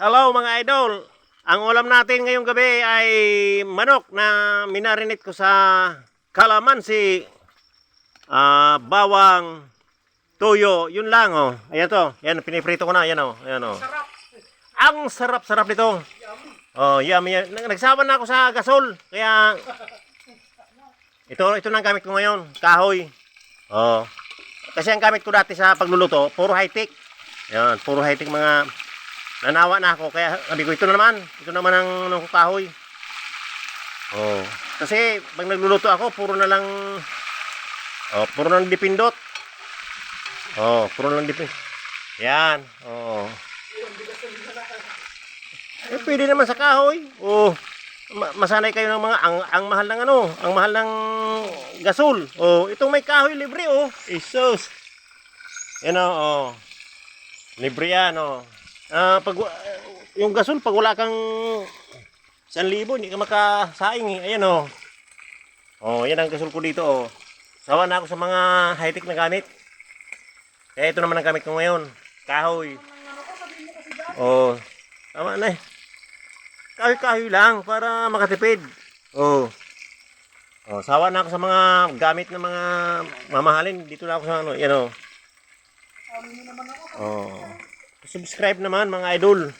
Hello mga idol. Ang ulam natin ngayong gabi ay manok na minarinate ko sa kalamansi, ah, bawang, tuyo. Yun lang oh. Ayan to. Yan piniprito ko na. Ayan oh. Ayan oh. Ang sarap-sarap nito. Oh, yummy. yan. Nag- Nagsawa na ako sa gasol. Kaya ito ito na ang gamit ko ngayon, kahoy. Oh. Kasi ang gamit ko dati sa pagluluto, puro high-tech. Yan, puro high-tech mga nanawa na ako. Kaya sabi ko, ito na naman. Ito naman ang ang kahoy. Oh. Kasi pag nagluluto ako, puro na lang Oh, puro na lang dipindot. Oh, puro na lang dipindot. Yan. Oh. Eh, pwede naman sa kahoy. Oh. Ma- masanay kayo ng mga ang, ang mahal ng ano, ang mahal ng gasol. Oh, itong may kahoy libre oh. Isus. Yan oh. oh. Libre yan oh. Ah, pag yung gasol pag wala kang 1,000 hindi ka makasaing eh. Ayan oh. Oh, yan ang gasol ko dito oh. Sawa na ako sa mga high-tech na gamit. Kaya ito naman ang gamit ko ngayon. Kahoy. Oh. Tama na eh. Kahoy-kahoy lang para makatipid. Oh. Oh, sawa na ako sa mga gamit ng mga mamahalin. Dito na ako sa ano, yan oh. Oh. Subscribe naman mga idol.